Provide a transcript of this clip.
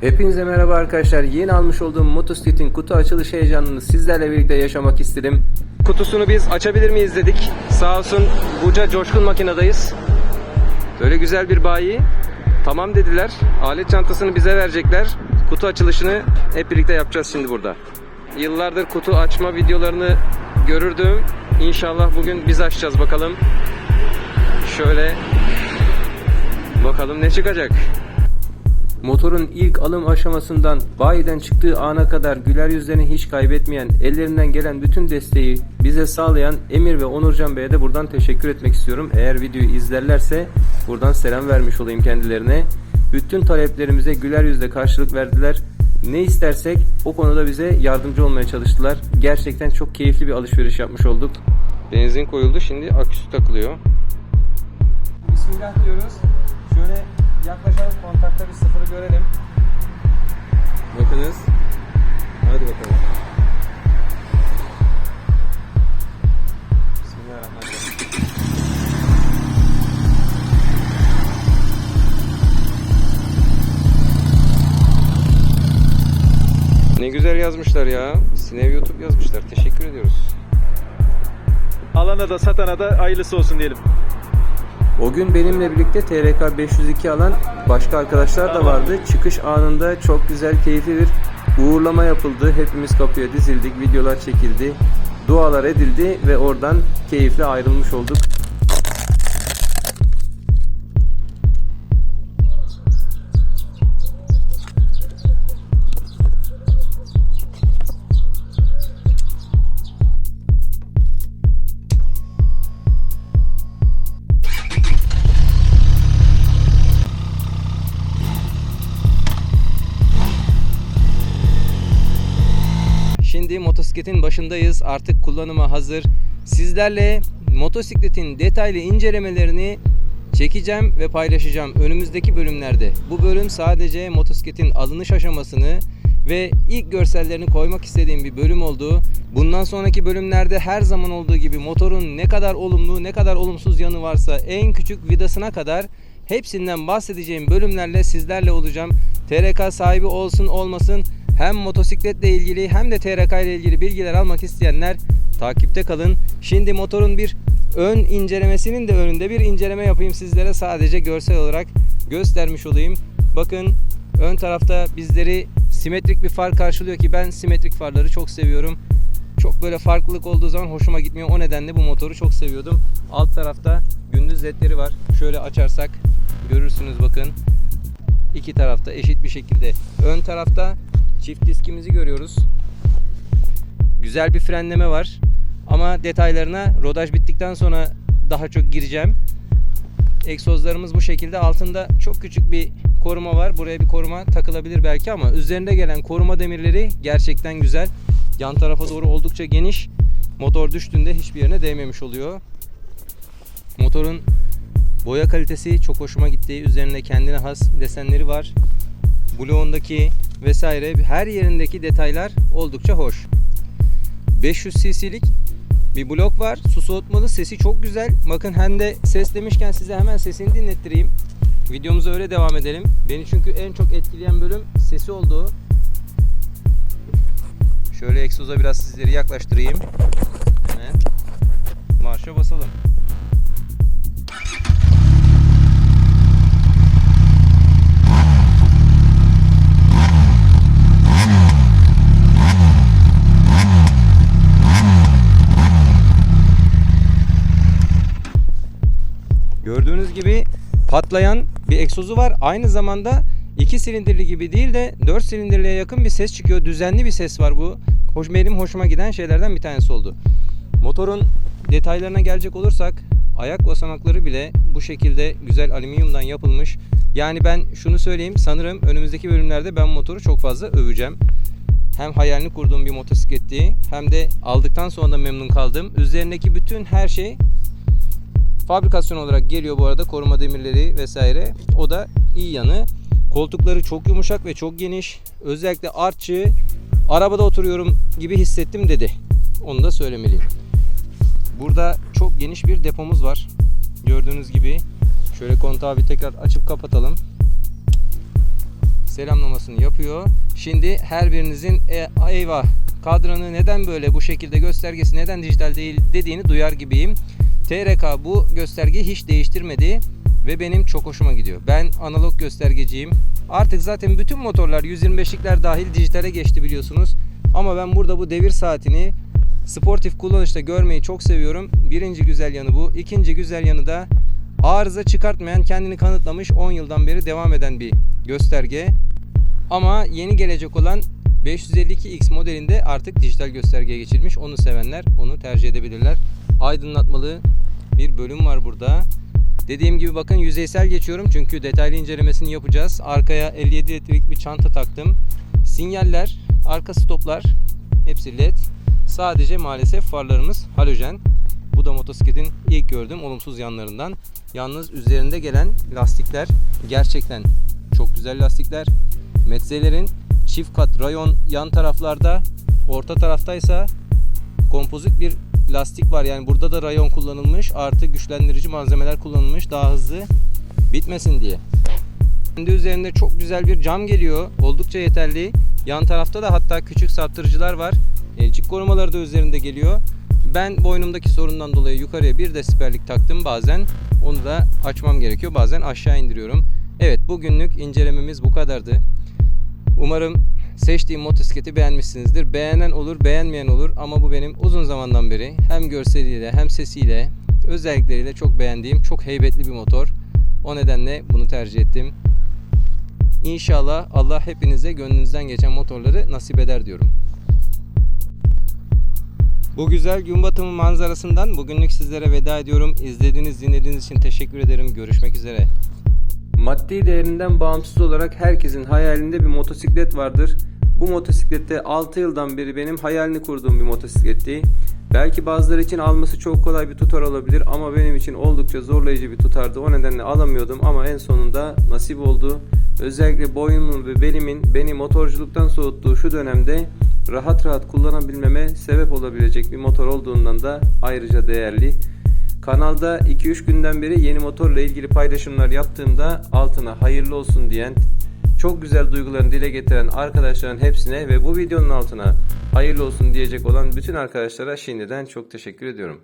Hepinize merhaba arkadaşlar. Yeni almış olduğum motosikletin kutu açılış heyecanını sizlerle birlikte yaşamak istedim. Kutusunu biz açabilir miyiz dedik. Sağ olsun Buca Coşkun makinadayız. Böyle güzel bir bayi. Tamam dediler. Alet çantasını bize verecekler. Kutu açılışını hep birlikte yapacağız şimdi burada. Yıllardır kutu açma videolarını görürdüm. İnşallah bugün biz açacağız bakalım. Şöyle bakalım ne çıkacak. Motorun ilk alım aşamasından bayiden çıktığı ana kadar güler yüzlerini hiç kaybetmeyen, ellerinden gelen bütün desteği bize sağlayan Emir ve Onurcan Bey'e de buradan teşekkür etmek istiyorum. Eğer videoyu izlerlerse buradan selam vermiş olayım kendilerine. Bütün taleplerimize güler yüzle karşılık verdiler. Ne istersek o konuda bize yardımcı olmaya çalıştılar. Gerçekten çok keyifli bir alışveriş yapmış olduk. Benzin koyuldu şimdi aküsü takılıyor. Bismillah diyoruz. Şöyle görelim. Bakınız. Hadi bakalım. Ne güzel yazmışlar ya. Sinev YouTube yazmışlar. Teşekkür ediyoruz. Alana da satana da hayırlısı olsun diyelim. O gün benimle birlikte TRK 502 alan başka arkadaşlar da vardı. Çıkış anında çok güzel, keyifli bir uğurlama yapıldı. Hepimiz kapıya dizildik, videolar çekildi, dualar edildi ve oradan keyifle ayrılmış olduk. Şimdi motosikletin başındayız. Artık kullanıma hazır. Sizlerle motosikletin detaylı incelemelerini çekeceğim ve paylaşacağım önümüzdeki bölümlerde. Bu bölüm sadece motosikletin alınış aşamasını ve ilk görsellerini koymak istediğim bir bölüm oldu. Bundan sonraki bölümlerde her zaman olduğu gibi motorun ne kadar olumlu ne kadar olumsuz yanı varsa en küçük vidasına kadar hepsinden bahsedeceğim bölümlerle sizlerle olacağım. TRK sahibi olsun olmasın hem motosikletle ilgili hem de TRK ile ilgili bilgiler almak isteyenler takipte kalın. Şimdi motorun bir ön incelemesinin de önünde bir inceleme yapayım sizlere sadece görsel olarak göstermiş olayım. Bakın ön tarafta bizleri simetrik bir far karşılıyor ki ben simetrik farları çok seviyorum. Çok böyle farklılık olduğu zaman hoşuma gitmiyor. O nedenle bu motoru çok seviyordum. Alt tarafta gündüz ledleri var. Şöyle açarsak görürsünüz bakın. İki tarafta eşit bir şekilde. Ön tarafta çift diskimizi görüyoruz. Güzel bir frenleme var. Ama detaylarına rodaj bittikten sonra daha çok gireceğim. Egzozlarımız bu şekilde. Altında çok küçük bir koruma var. Buraya bir koruma takılabilir belki ama üzerinde gelen koruma demirleri gerçekten güzel. Yan tarafa doğru oldukça geniş. Motor düştüğünde hiçbir yerine değmemiş oluyor. Motorun boya kalitesi çok hoşuma gitti. Üzerinde kendine has desenleri var. Bloğundaki vesaire her yerindeki detaylar oldukça hoş. 500 cc'lik bir blok var. Su soğutmalı. Sesi çok güzel. Bakın hem de ses demişken size hemen sesini dinlettireyim. Videomuza öyle devam edelim. Beni çünkü en çok etkileyen bölüm sesi oldu. Şöyle egzoza biraz sizleri yaklaştırayım. Gördüğünüz gibi patlayan bir egzozu var. Aynı zamanda 2 silindirli gibi değil de 4 silindirliye yakın bir ses çıkıyor. Düzenli bir ses var bu. Hoş, benim hoşuma giden şeylerden bir tanesi oldu. Motorun detaylarına gelecek olursak ayak basamakları bile bu şekilde güzel alüminyumdan yapılmış. Yani ben şunu söyleyeyim sanırım önümüzdeki bölümlerde ben motoru çok fazla öveceğim. Hem hayalini kurduğum bir motosikletti hem de aldıktan sonra da memnun kaldım. Üzerindeki bütün her şey Fabrikasyon olarak geliyor bu arada koruma demirleri vesaire. O da iyi yanı. Koltukları çok yumuşak ve çok geniş. Özellikle artçı arabada oturuyorum gibi hissettim dedi. Onu da söylemeliyim. Burada çok geniş bir depomuz var. Gördüğünüz gibi şöyle kontağı bir tekrar açıp kapatalım. selamlamasını yapıyor. Şimdi her birinizin e, eyvah kadranı neden böyle bu şekilde göstergesi neden dijital değil dediğini duyar gibiyim. TRK bu göstergeyi hiç değiştirmedi ve benim çok hoşuma gidiyor. Ben analog göstergeciyim. Artık zaten bütün motorlar 125'likler dahil dijitale geçti biliyorsunuz. Ama ben burada bu devir saatini sportif kullanışta görmeyi çok seviyorum. Birinci güzel yanı bu. İkinci güzel yanı da arıza çıkartmayan, kendini kanıtlamış 10 yıldan beri devam eden bir gösterge. Ama yeni gelecek olan 552X modelinde artık dijital göstergeye geçilmiş. Onu sevenler onu tercih edebilirler. Aydınlatmalı bir bölüm var burada. Dediğim gibi bakın yüzeysel geçiyorum çünkü detaylı incelemesini yapacağız. Arkaya 57 litrelik bir çanta taktım. Sinyaller, arka stoplar hepsi led. Sadece maalesef farlarımız halojen. Bu da motosikletin ilk gördüğüm olumsuz yanlarından. Yalnız üzerinde gelen lastikler gerçekten çok güzel lastikler. Metzelerin çift kat rayon yan taraflarda, orta taraftaysa kompozit bir lastik var. Yani burada da rayon kullanılmış. Artı güçlendirici malzemeler kullanılmış. Daha hızlı bitmesin diye. Kendi üzerinde çok güzel bir cam geliyor. Oldukça yeterli. Yan tarafta da hatta küçük saptırıcılar var. Elcik korumaları da üzerinde geliyor. Ben boynumdaki sorundan dolayı yukarıya bir desibellik taktım bazen. Onu da açmam gerekiyor. Bazen aşağı indiriyorum. Evet bugünlük incelememiz bu kadardı. Umarım seçtiğim motosikleti beğenmişsinizdir. Beğenen olur, beğenmeyen olur ama bu benim uzun zamandan beri hem görseliyle hem sesiyle özellikleriyle çok beğendiğim, çok heybetli bir motor. O nedenle bunu tercih ettim. İnşallah Allah hepinize gönlünüzden geçen motorları nasip eder diyorum. Bu güzel gün batımı manzarasından bugünlük sizlere veda ediyorum. İzlediğiniz, dinlediğiniz için teşekkür ederim. Görüşmek üzere. Maddi değerinden bağımsız olarak herkesin hayalinde bir motosiklet vardır. Bu motosiklette 6 yıldan beri benim hayalini kurduğum bir motosikletti. Belki bazıları için alması çok kolay bir tutar olabilir ama benim için oldukça zorlayıcı bir tutardı. O nedenle alamıyordum ama en sonunda nasip oldu. Özellikle boynumun ve belimin beni motorculuktan soğuttuğu şu dönemde rahat rahat kullanabilmeme sebep olabilecek bir motor olduğundan da ayrıca değerli. Kanalda 2-3 günden beri yeni motorla ilgili paylaşımlar yaptığımda altına hayırlı olsun diyen, çok güzel duygularını dile getiren arkadaşların hepsine ve bu videonun altına hayırlı olsun diyecek olan bütün arkadaşlara şimdiden çok teşekkür ediyorum.